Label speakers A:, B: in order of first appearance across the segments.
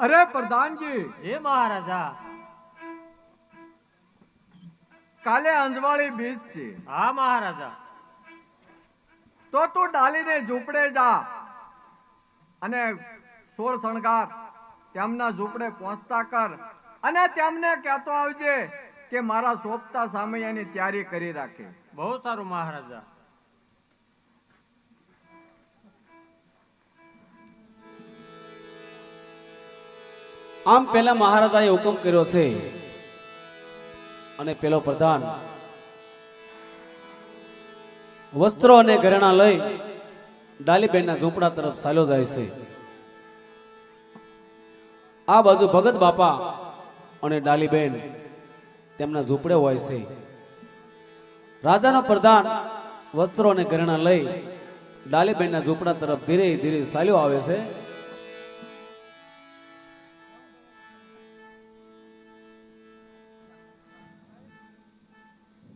A: અરે પ્રધાનજી.
B: હે મહારાજા.
A: કાલે અંજવાળી બીજ છે.
B: હા મહારાજા.
A: તો તું ડાલીને ઝૂંપડે જા. અને સોળ શણગાર તેમના ઝૂંપડે પહોંચતા કર. અને તેમને કહેતો આવજે કે મારા સોપતા સામૈયાની તૈયારી કરી રાખે.
B: બહુ સારું મહારાજા.
C: આમ પહેલા મહારાજાએ હુકમ કર્યો છે. અને પેલો પ્રધાન વસ્ત્રો અને ઘરેણા લઈ ડાલીબેનના ઝૂંપડા તરફ ચાલ્યો જાય છે. આ બાજુ ભગત બાપા અને ડાલીબેન તેમના ઝૂંપડે હોય છે. રાજાનો પ્રધાન વસ્ત્રો અને ઘરેણા લઈ ડાલીબેનના ઝૂંપડા તરફ ધીરે ધીરે ચાલ્યો આવે છે.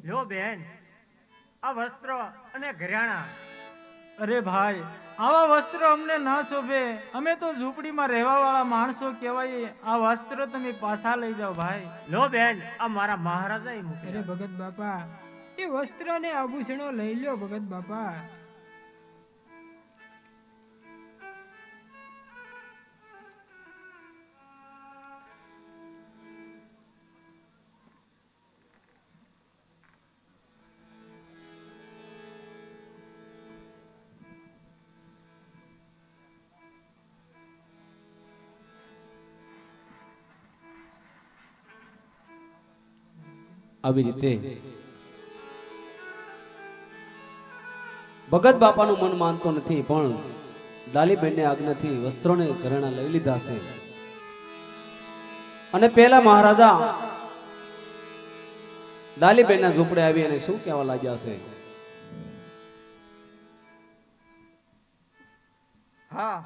B: લ્યો બેન આ વસ્ત્ર અને ઘરેણા.
D: અરે ભાઈ આવા વસ્ત્રો અમને ના શોભે. અમે તો ઝૂંપડીમાં રહેવા વાળા માણસો કહેવાય આ વસ્ત્રો તમે પાછા લઈ જાઓ ભાઈ.
B: લો બેન આ મારા મહારાજા એ
E: અરે ભગત બાપા એ વસ્ત્ર ને આભૂષણો લઈ લ્યો ભગત બાપા.
C: આવી રીતે. ભગત બાપાનું મન માનતો નથી, પણ ડાલીબેનને આજ્ઞાથી વસ્ત્રોને ઘરેણા લઈ લીધા છે. અને પેલા મહારાજા ડાલીબેનના ઝૂંપડે આવી અને શું કહેવા લાગ્યા છે?
A: હા.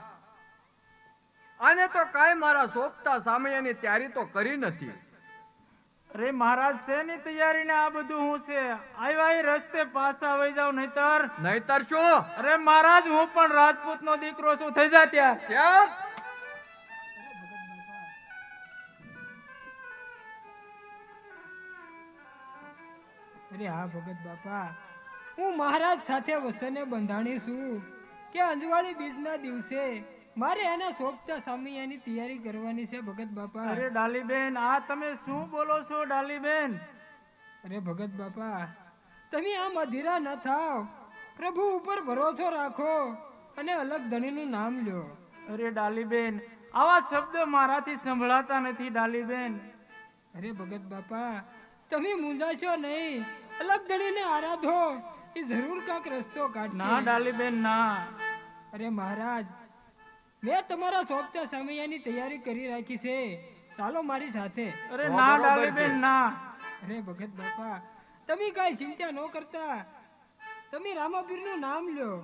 A: આને તો કાંઈ મારા સોપતા સામે એની તૈયારી તો કરી નથી.
D: અરે મહારાજ શેની ની તૈયારી ને આ બધું હું છે? આવ્યા રસ્તે પાછા આવી જાવ નહીતર?
A: નહીતર શું?
D: અરે મહારાજ હું પણ રાજપૂત નો દીકરો છું થઈ જા ત્યાં.
A: કેમ
E: અરે હા ભગત બાપા. હું મહારાજ સાથે વસને બંધાણી છું કે અંજવાળી બીજના દિવસે મારે એના સોંપતા એની તૈયારી કરવાની છે ભગત બાપા.
D: અરે ડાલીબેન આ તમે શું બોલો છો ડાલીબેન?
E: અરે ભગત બાપા તમે આમ અધીરા ન થાવ. પ્રભુ ઉપર ભરોસો રાખો અને અલગ ધણીનું નામ લ્યો.
D: અરે ડાલીબેન આવા શબ્દ મારાથી સંભળાતા નથી ડાલીબેન.
E: અરે ભગત બાપા તમે મૂંઝાશો નહીં. અલગ ધણીને આરાધો. એ જરૂર કાંક રસ્તો
D: કાઢ
E: ના
D: ડાલીબેન ના.
E: અરે મહારાજ મેં તમારા સોંપતા સમયની તૈયારી કરી રાખી છે. ચાલો મારી સાથે.
D: અરે ના ડાલીબેન ના.
E: અરે ભગત બાપા તમે કાંઈ ચિંતા ન કરતા. તમે રામાપીરનું નામ લ્યો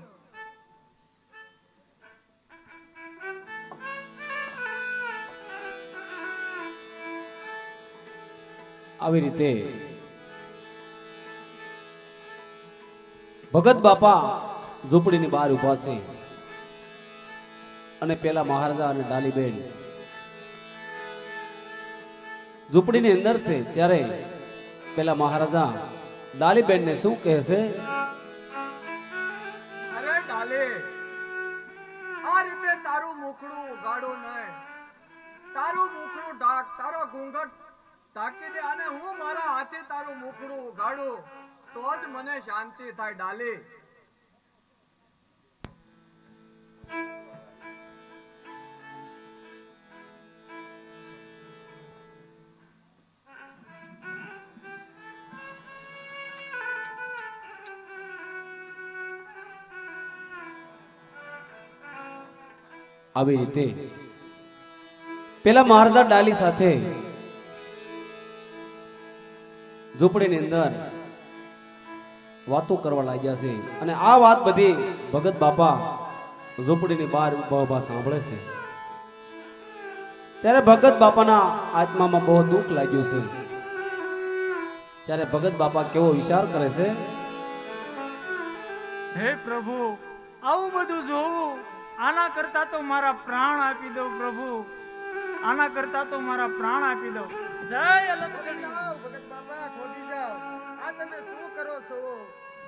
C: આવી રીતે ભગત બાપા ઝૂંપડીની બહાર ઊભા છે. અને પેલા મહારાજા અને ડાલીબેન. ઝૂંપડીની અંદર છે, ત્યારે પેલા મહારાજા ડાલીબેનને શું કહે
A: આ રીતે તારું મુખડું ઉગાડું નહીં. તારું મુખડું ઢાક, તારો ઘૂંઘટ ઢાકી અને હું મારા હાથે તારું મુખડું ઉગાડું, તો જ મને શાંતિ થાય, ડાલે.
C: આવી રીતે. પેલા મહારાજા ડાલી સાથે ઝૂંપડીની અંદર વાતો કરવા લાગ્યા છે અને આ વાત બધી ભગત બાપા ઝૂંપડીની બહાર ઊભા ઊભા સાંભળે છે. ત્યારે ભગત બાપાના આત્મામાં બહુ દુઃખ લાગ્યું છે. ત્યારે ભગત બાપા કેવો વિચાર કરે છે?
D: હે પ્રભુ, આવું બધું જોવું આના કરતા તો મારા પ્રાણ આપી દઉં પ્રભુ. આના કરતા તો મારા પ્રાણ આપી દઉં જય અલંકરી.
B: ભગત બાપા છોડી જાઓ. આ તમે શું કરો છો?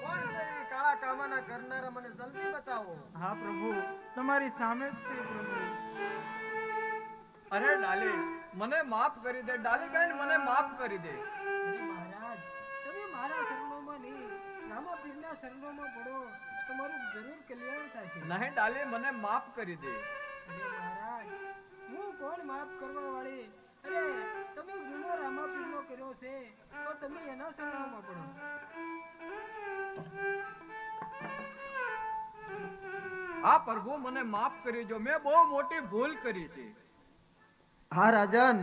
B: કોણ છે કાળા કામાના કરનારા? મને જલ્દી બતાવો.
D: હા પ્રભુ. તમારી સામે જ છે પ્રભુ.
A: અરે ડાલી મને માફ કરી દે. ડાલીબેન મને માફ કરી દે.
E: મહારાજ તમે મારા શરણોમાં નહીં રામાપીરના શરણોમાં પડો. તમારું જરૂર કલ્યાણ થશે
A: નહીં ડાલી મને માફ કરી દે.
E: અરે મહારાજ હું કોણ માફ કરવા વાળી? અરે તમે ગુનો રામાપીરનો કર્યો છે તો તમે એના શરણોમાં પડો.
A: હા પ્રભુ મને માફ કરી જો મેં બહુ મોટી ભૂલ કરી છે.
B: હા રાજન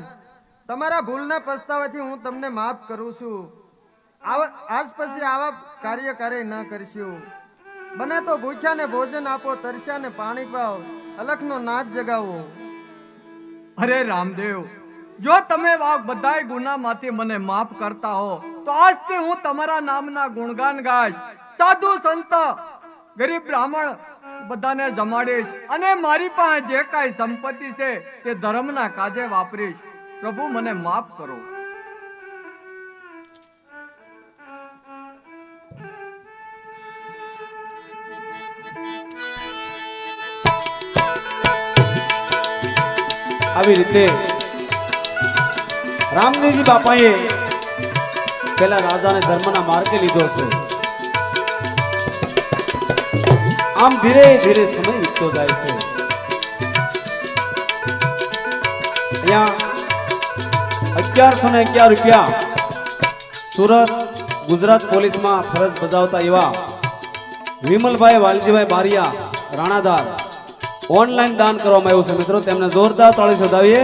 B: તમારા ભૂલના પસ્તાવાથી હું તમને માફ કરું છું. આવા આજ પછી આવા કાર્ય કરે ન કરશું. બને તો ભૂખ્યાને ભોજન આપો, તરસ્યાને પાણી પાઓ, અલખનો નાચ જગાવો.
A: અરે રામદેવ, જો તમે આ બધાય ગુનામાંથી મને માફ કરતા હો, તો આજથી હું તમારા નામના ગુણગાન ગાઈશ. સાધુ સંત, ગરીબ બ્રાહ્મણ, બધાને જમાડીશ અને મારી પાસે જે કાંઈ સંપત્તિ છે તે ધર્મના કાજે વાપરીશ. પ્રભુ, મને માફ કરો.
C: આવી રીતે રામદેવજી બાપાએ પેલા રાજાને ધર્મના માર્ગે લીધો છે. આમ ધીરે ધીરે સમય વીતતો જાય છે. અગિયારસો ને અગિયાર રૂપિયા સુરત ગુજરાત પોલીસમાં ફરજ બજાવતા એવા વિમલભાઈ વાલજીભાઈ બારિયા રાણાદાર ઓનલાઈન દાન કરવામાં આવ્યું છે. મિત્રો તેમને જોરદાર તાળી વધાવીએ